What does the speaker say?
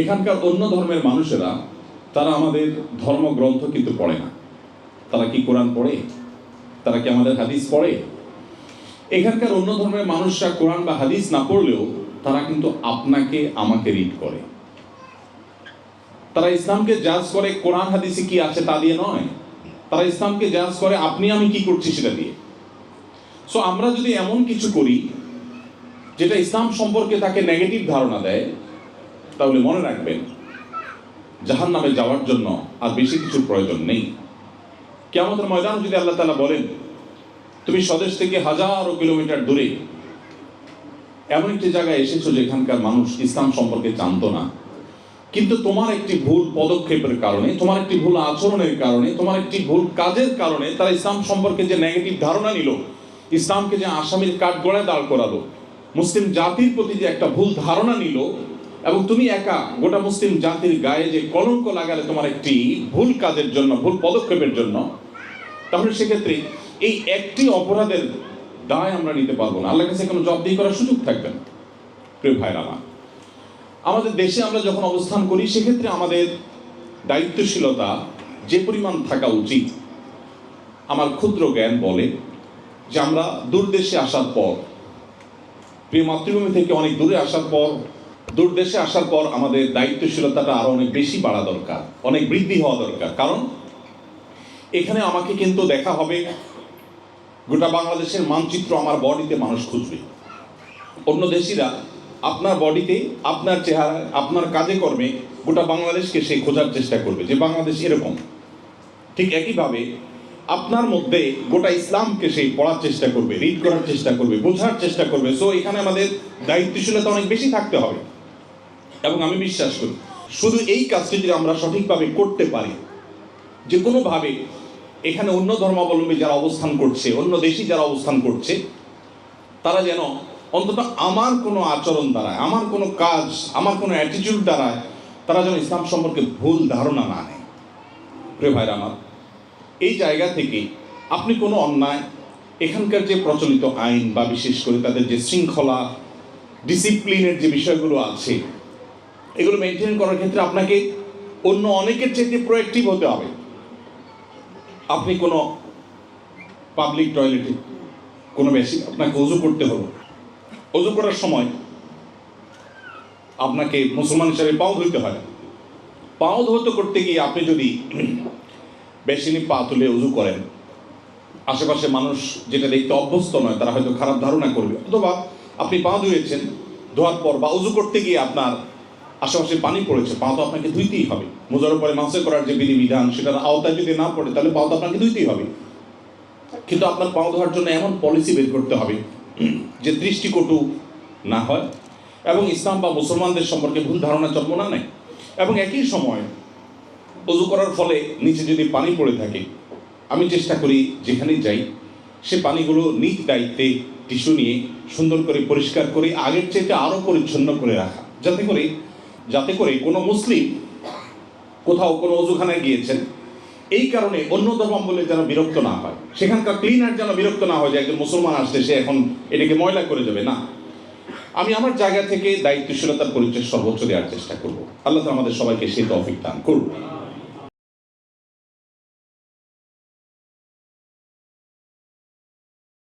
এখানকার অন্য ধর্মের মানুষেরা, তারা আমাদের ধর্মগ্রন্থ কিন্তু পড়ে না। তারা কি কোরআন পড়ে? তারা কি আমাদের হাদিস পড়ে? এখানকার অন্য ধর্মের মানুষরা কোরআন বা হাদিস না পড়লেও তারা কিন্তু আপনাকে, আমাকে রিড করে। তারা ইসলামকে জাজ করে কোরআন, হাদিসে কি আছে তা দিয়ে নয়। তারা ইসলামকে জাজ করে আপনি আমি কি করছি সেটা দিয়ে। সো আমরা যদি এমন কিছু করি, যেটা ইসলাম সম্পর্কে তাকে নেগেটিভ ধারণা দেয় তাহলে মনে রাখবেন জাহান নামে যাওয়ার জন্য আর বেশি কিছু প্রয়োজন নেই। কেমতের ময়দান যদি আল্লাহ তালা বলেন, তুমি স্বদেশ থেকে হাজারো কিলোমিটার দূরে এমন একটি জায়গায় এসেছ যেখানকার মানুষ ইসলাম সম্পর্কে জানতো না। কিন্তু তোমার একটি ভুল পদক্ষেপের কারণে, তোমার একটি ভুল আচরণের কারণে, তোমার একটি ভুল কাজের কারণে তারা ইসলাম সম্পর্কে যে নেগেটিভ ধারণা নিল, ইসলামকে যে আসামির কাঠ গড়ায় দাঁড় করালো, মুসলিম জাতির প্রতি যে একটা ভুল ধারণা নিল এবং তুমি একা গোটা মুসলিম জাতির গায়ে যে কলঙ্ক লাগালে তোমার একটি ভুল কাজের জন্য, ভুল পদক্ষেপের জন্য, তাহলে সেক্ষেত্রে এই একটি অপরাধের দায় আমরা নিতে পারব না। আল্লাহ কাছে কোনো জবাবদিহি করার সুযোগ থাকবে না। প্রিয় ভাইরা আমার, আমাদের দেশে আমরা যখন অবস্থান করি, সেক্ষেত্রে আমাদের দায়িত্বশীলতা যে পরিমাণ থাকা উচিত, আমার ক্ষুদ্র জ্ঞান বলে যে আমরা দূর দেশে আসার পর, প্রিয় মাতৃভূমি থেকে অনেক দূরে আসার পর দূর দেশে আসার পর আমাদের দায়িত্বশীলতাটা আরও অনেক বেশি বাড়া দরকার, অনেক বৃদ্ধি হওয়া দরকার। কারণ এখানে আমাকে কিন্তু দেখা হবে, গোটা বাংলাদেশের মানচিত্র আমার বডিতে মানুষ খুঁজবে। অন্য দেশিরা আপনার বডিতে আপনার চেহারা আপনার কাজে কর্মে গোটা বাংলাদেশকে সে খোঁজার চেষ্টা করবে, যে বাংলাদেশ এরকম। ঠিক একইভাবে আপনার মধ্যে গোটা ইসলামকে সেই পড়ার চেষ্টা করবে রিড করার চেষ্টা করবে, বোঝার চেষ্টা করবে। সো এখানে আমাদের দায়িত্বশীলতা অনেক বেশি থাকতে হবে। এবং আমি বিশ্বাস করি, শুধু এই কাজটি যদি আমরা সঠিকভাবে করতে পারি যে কোনোভাবে এখানে অন্য ধর্মাবলম্বী যারা অবস্থান করছে, অন্য দেশি যারা অবস্থান করছে, তারা যেন অন্তত আমার কোনো আচরণ দ্বারায়, আমার কোনো কাজ, আমার কোনো অ্যাটিটিউড দ্বারায় তারা যেন ইসলাম সম্পর্কে ভুল ধারণা না নেয়। প্রিয় ভাইরা আমার, এই জায়গা থেকে আপনি কোনো অন্যায়, এখানকার যে প্রচলিত আইন বা বিশেষ করে তাদের যে শৃঙ্খলা ডিসিপ্লিনের যে বিষয়গুলো আছে এগুলো মেনটেন করার ক্ষেত্রে আপনাকে অন্য অনেকের চাইতে প্রোয়েক্টিভ হতে হবে। আপনি কোনো পাবলিক টয়লেটে কোনো বেশি আপনাকে অজু করতে হলো। অজু করার সময় আপনাকে মুসলমান হিসাবে পাও ধুইতে হয়। পাও ধৌত করতে গিয়ে আপনি যদি বেশিনি পা তুলে উজু করেন, আশেপাশে মানুষ যেটা দেখতে অভ্যস্ত নয়, তারা হয়তো খারাপ ধারণা করবে। অথবা আপনি পা ধুয়েছেন, ধোয়ার পর বা উজু করতে গিয়ে আপনার আশেপাশে পানি পড়েছে পা তো আপনাকে ধুইতেই হবে। মোজার উপরে মাসে করার যে বিধিবিধান, সেটার আওতায় যদি না পড়ে, তাহলে পা তো আপনাকে ধুইতেই হবে। কিন্তু আপনার পাও ধোয়ার জন্য এমন পলিসি বের করতে হবে যে দৃষ্টিকটু না হয়। এবং ইসলাম বা মুসলমানদের সম্পর্কে ভুল ধারণা জন্ম না নেয়। এবং একই সময় অজু করার ফলে নিচে যদি পানি পড়ে থাকে, আমি চেষ্টা করি যেখানে যাই, সে পানিগুলো নিজ দায়িত্বে টিস্যু নিয়ে সুন্দর করে পরিষ্কার করে আগের চাইতে আরও পরিচ্ছন্ন করে রাখা। যাতে করে যাতে করে কোনো মুসলিম কোথাও কোনো অজুখানায় গিয়েছেন। এই কারণে অন্য ধর্মাবলী যেন বিরক্ত না হয়। সেখানকার ক্লিনার যেন বিরক্ত না হয় যে একজন মুসলমান আসছে, সে এখন এটাকে ময়লা করে যাবে না। আমি আমার জায়গা থেকে দায়িত্বশীলতার পরিচয় সর্বোচ্চ দেওয়ার চেষ্টা করব। আল্লাহ আমাদের সবাইকে সে তফিক দান করুন